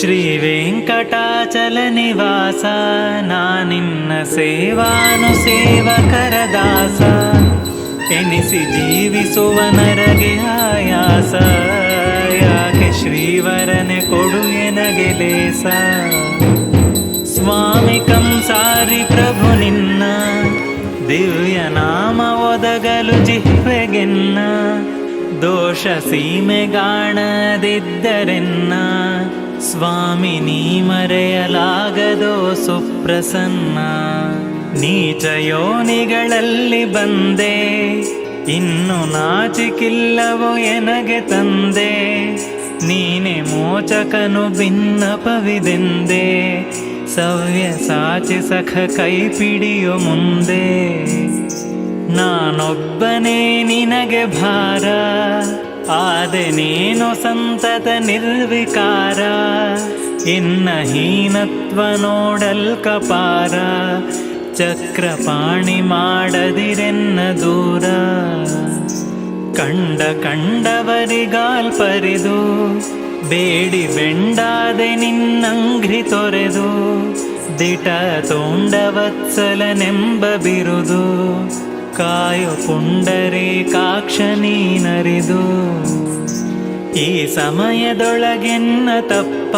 ಶ್ರೀ ವೆಂಕಟಾಚಲ ನಿವಾಸ ನಾನಿನ್ನ ಸೇವಾನು ಸೇವಕರ ದಾಸ. ಎನಿಸಿ ಜೀವಿಸುವ ನರಗೆ ಆಯಾಸ, ಯಾಕೆ ಶ್ರೀವರನೆ ಕೊಡು ಎನಗೆ ಲೇಸ ಸ್ವಾಮಿ ಕಂಸಾರಿ ಪ್ರಭು ನಿನ್ನ, ದಿವ್ಯ ನಾಮ ಒದಗಲು ಜಿಹ್ವೆಗೆನ್ನ. ದೋಷ ಸೀಮೆಗಾಣದಿದ್ದರೆನ್ನ. ಸ್ವಾಮಿ, ನೀ ಮರೆಯಲಾಗದೋ ಸುಪ್ರಸನ್ನ. ನೀಚ ಯೋನಿಗಳಲ್ಲಿ ಬಂದೆ, ಇನ್ನು ನಾಚಿಕಿಲ್ಲವೋ ಎನಗೆ ತಂದೆ. ನೀನೆ ಮೋಚಕನು ಭಿನ್ನಪವಿದೆಂದೆ ಸವ್ಯ ಸಾಚಿ ಸಖ ಕೈಪಿಡಿಯು ಮುಂದೆ. ನಾನೊಬ್ಬನೇ ನಿನಗೆ ಭಾರ ಆದೆ ನೀನು ಸಂತತ ನಿರ್ವಿಕಾರ, ಇನ್ನ ಹೀನತ್ವ ನೋಡಲ್ಕಪಾರ ಚಕ್ರಪಾಣಿ ಮಾಡದಿರೆನ್ನ ದೂರ. ಕಂಡ ಕಂಡವರಿಗಾಲ್ ಪರಿದು, ಬೇಡಿ ಬೆಂಡಾದೆ ನಿನ್ನಂಗ್ರಿ ತೊರೆದು, ದಿಟ ತೋಂಡವತ್ಸಲನೆಂಬ ಬಿರುದು, ಕಾಯು ಪುಂಡರೀಕಾಕ್ಷ ನೀನರಿದು. ಈ ಸಮಯದೊಳಗೆನ್ನ ತಪ್ಪ.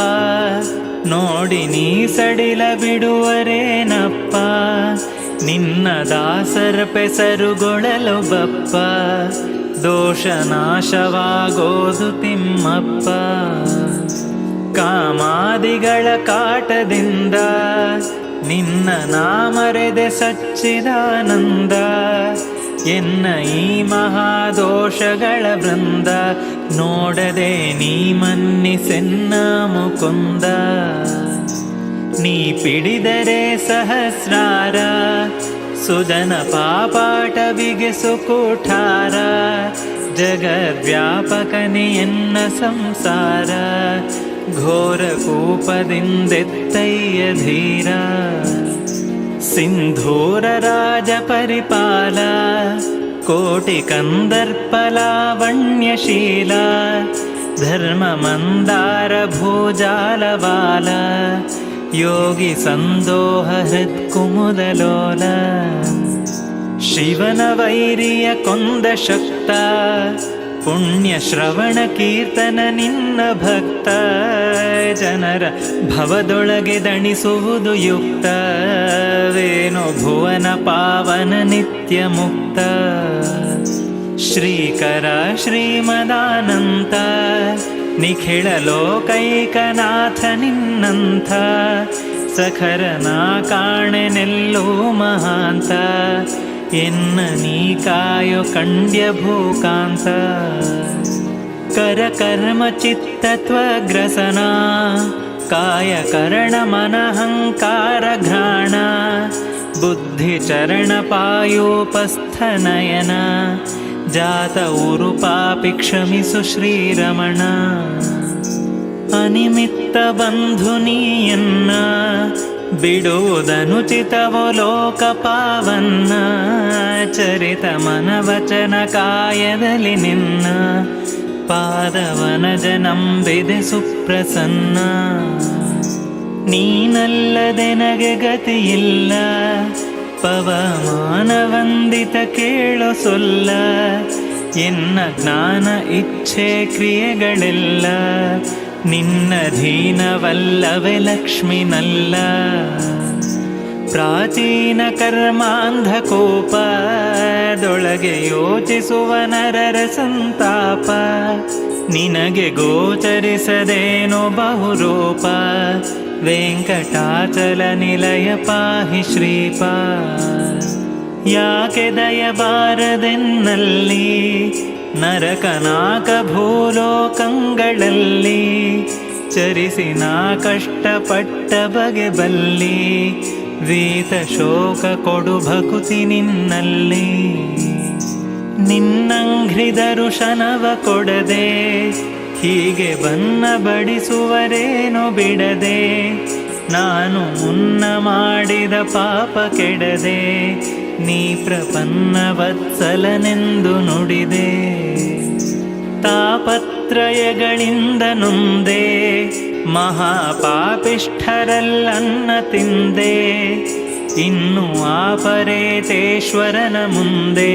ನೋಡಿ ನೀ ಸಡಿಲ ಬಿಡುವರೇನಪ್ಪ. ನಿನ್ನ ದಾಸರ ಪೆಸರುಗೊಳಲು ಬಪ್ಪ. ದೋಷ ನಾಶವಾಗೋದು ತಿಮ್ಮಪ್ಪ. ಕಾಮಾದಿಗಳ ಕಾಟದಿಂದ ನಿನ್ನ ನಾಮರೆದೆ ಸಚ್ಚಿದಾನಂದ. ಎನ್ನ ಈ ಮಹಾದೋಷಗಳ ವೃಂದ, ನೋಡದೆ ನೀ ಮನ್ನಿಸೆನ್ನ ಮುಕುಂದ. ನೀ ಪಿಡಿದರೆ ಸಹಸ್ರಾರ ಸುಜನ ಪಾಪಾಟ ಬಿಗಿಸು ಕೂಠಾರ ಜಗದ್ವ್ಯಾಪಕನೆಯನ್ನ ಸಂಸಾರ, ಘೋರ ಕೂಪದಿಂದೆತ್ತಯ್ಯ ಧೀರ. सिन्धूरराजपरिपाला कोटिकन्दर्पलावण्यशीला धर्ममन्दार भोजालबाल शिवनवैर्यकुन्दशक्ता ಪುಣ್ಯ ಶ್ರವಣ ಕೀರ್ತನ ನಿನ್ನ ಭಕ್ತ. ಜನರ ಭವದೊಳಗೆ ದಣಿಸುವುದು ಯುಕ್ತ ವೇಣು ಭುವನ ಪಾವನ ನಿತ್ಯ ಮುಕ್ತ. ಶ್ರೀಕರ ಶ್ರೀಮದಾನಂತ ನಿಖಿಳ ಲೋಕೈಕನಾಥ ನಿನ್ನಂಥ. ಸಖರನ ಕಾಣೆನೆಲ್ಲೋ ಮಹಾಂತ. ಎನ್ನ ನೀ ಕಾಯೋ ಕಂಡ್ಯ ಭೂಕಾಂತ ಕರ ಕರ್ಮ ಚಿತ್ತತ್ವಗ್ರಸನ ಕಾಯ ಕರಣ ಮನಹಂಕಾರ ಘ್ರಾಣ ಬುದ್ಧಿ ಚರಣ ಬಿಡುವುದನುಚಿತವೋ ಲೋಕ ಪಾವನ್ನ ಚರಿತ ಮನವಚನ ಕಾಯದಲ್ಲಿ ನಿನ್ನ. ಪಾದವನ ಜನಂಬಿದೆ ಸುಪ್ರಸನ್ನ. ನೀನಲ್ಲದೆ ನಗೆ ಗತಿಯಿಲ್ಲ. ಪವಮಾನವಂದಿತ ಕೇಳು ಸೊಲ್ಲ. ಎನ್ನ ಜ್ಞಾನ ಇಚ್ಛೆ ಕ್ರಿಯೆಗಳೆಲ್ಲ. ನಿನ್ನ ಲಕ್ಷ್ಮಿ ಲಕ್ಷ್ಮಿನಲ್ಲ. ಪ್ರಾಚೀನ ಕರ್ಮಾಂಧಕೋಪದೊಳಗೆ ಯೋಚಿಸುವ ನರರ ಸಂತಾಪ. ನಿನಗೆ ಗೋಚರಿಸದೇನೋ ಬಹುರೂಪ. ವೆಂಕಟಾಚಲ ನಿಲಯ ಪಾಹಿ ಶ್ರೀಪ. ಯಾಕೆ ದಯಬಾರದೆನ್ನಲ್ಲಿ? ನರಕನಾಕ ಭೂಲೋಕಂಗಳಲ್ಲಿ ಚರಿಸಿ ನಾ ಕಷ್ಟಪಟ್ಟ ಬಗೆ ಬಲ್ಲಿ ವೀತ ಶೋಕ ಕೊಡು ಭಕುತಿ ನಿನ್ನಲ್ಲಿ. ನಿನ್ನಂಘ್ರಿ ದರುಶನವ ಕೊಡದೆ ಹೀಗೆ ಬನ್ನ ಬಡಿಸುವರೇನು ಬಿಡದೆ ನಾನು ಮುನ್ನ ಮಾಡಿದ ಪಾಪ ಕೆಡದೆ ನೀ ಪ್ರಪನ್ನ ವತ್ಸಲನೆಂದು ನುಡಿದೆ. ತಾಪತ್ರಯಗಳಿಂದ ನೊಂದೆ ಮಹಾಪಾಪಿಷ್ಠರಲ್ಲನ್ನ ತಿಂದೆ, ಇನ್ನು ಆಪರೇತೇಶ್ವರನ ಮುಂದೆ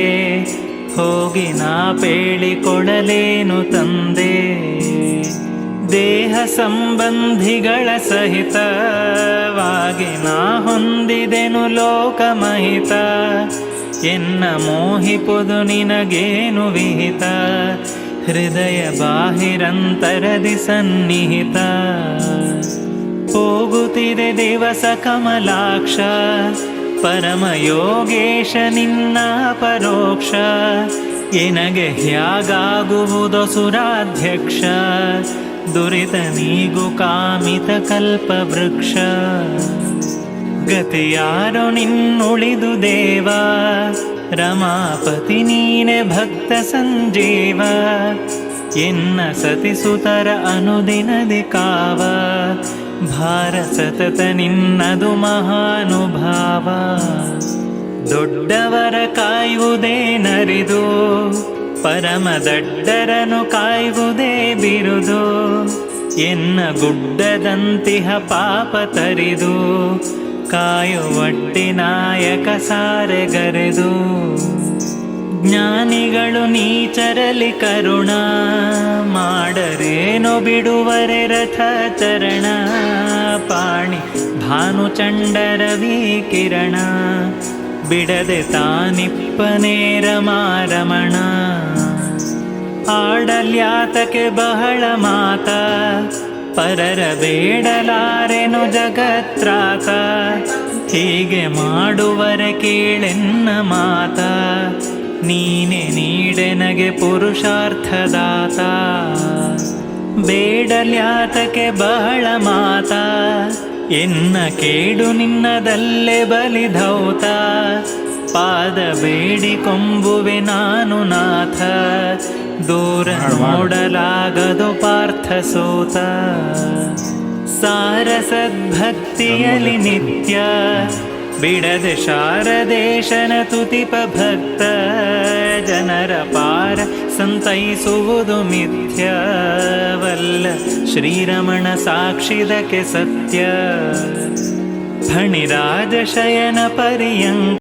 ಹೋಗಿ ನಾ ಪೇಳಿಕೊಡಲೇನು ತಂದೆ. ದೇಹ ಸಂಬಂಧಿಗಳ ಸಹಿತವಾಗಿ ನಾ ಹೊಂದಿದೆನು ಲೋಕಮಹಿತ, ಎನ್ನ ಮೋಹಿಪುದು ನಿನಗೇನು ವಿಹಿತ. ಹೃದಯ ಬಾಹಿರಂತರದಿ ಸನ್ನಿಹಿತ. ಹೋಗುತ್ತಿದೆ ದಿವಸ ಕಮಲಾಕ್ಷ, ಪರಮ ಯೋಗೇಶ ನಿನ್ನ ಪರೋಕ್ಷ. ಎನಗೆ ಹ್ಯಾಗಾಗುವುದೋ ಸುರಾಧ್ಯಕ್ಷ, ದುರಿತ ನೀಗು ಕಾಮಿತ ಕಲ್ಪ ವೃಕ್ಷ. ಗತಿಯಾರೋ ನಿನ್ನುಳಿದು ದೇವ ರಮಾಪತಿ ನೀನೆ ಭಕ್ತ ಸಂಜೀವ, ಎನ್ನ ಸತಿಸುತರ ಅನುದಿನದಿ ಕಾವ, ಭಾರ ಸತತ ನಿನ್ನದು ಮಹಾನುಭಾವ. ದೊಡ್ಡವರ ಕಾಯುವುದೇ ನರಿದು, ಪರಮ ದಡ್ಡರನು ಕಾಯುವುದೇ ಬಿರುದು, ಎನ್ನ ಗುಡ್ಡದಂತಿಹ ಪಾಪ ತರಿದು ಕಾಯುವಟ್ಟಿ ನಾಯಕ ಸಾರೆಗರೆದು ಜ್ಞಾನಿಗಳು ನೀಚರಲಿ ಕರುಣ. ಮಾಡರೇನೋ ಬಿಡುವರೆ ರಥ ಚರಣ ಪಾಣಿ ಭಾನುಚಂಡರವಿ ಕಿರಣ ಬಿಡದೆ ತಾನಿಪ್ಪನೇರ ಮಾರಮಣ ಆಡಲ್ಯಾತಕ್ಕೆ ಬಹಳ ಮಾತ. ಪರರ ಬೇಡಲಾರೆನು ಜಗತ್ರಾತ ಹೀಗೆ ಮಾಡುವರೆ ಕೇಳೆನ್ನ ಮಾತ? ನೀನೆ ನೀಡೆನಗೆ ಪುರುಷಾರ್ಥದಾತ? ಬೇಡಲ್ಯಾತಕ್ಕೆ ಬಹಳ ಮಾತ? ಎನ್ನ ಕೇಡು ನಿನ್ನದಲ್ಲೇ ಬಲಿಧೌತ? ಪಾದ ಬೇಡಿ ಕೊಂಬುವೆ ನಾನು ನಾಥ. ದೂರ ನೋಡಲಾಗದು ಪಾರ್ಥ ಸೋತ. ಸಾರಸದ್ಭಕ್ತಿಯಲಿ ನಿತ್ಯ ಬಿಡದೆ ಶಾರದೇಶನ ತುತಿಪ ಭಕ್ತ. ಜನರ ಪಾರ ಸಂತೈಸುವುದು ಮಿಥ್ಯವಲ್ಲ. ಶ್ರೀರಮಣ ಸಾಕ್ಷಿದಕ್ಕೆ ಸತ್ಯ. ಫಣಿರಾಜ ಶಯನ ಪರ್ಯಂಕ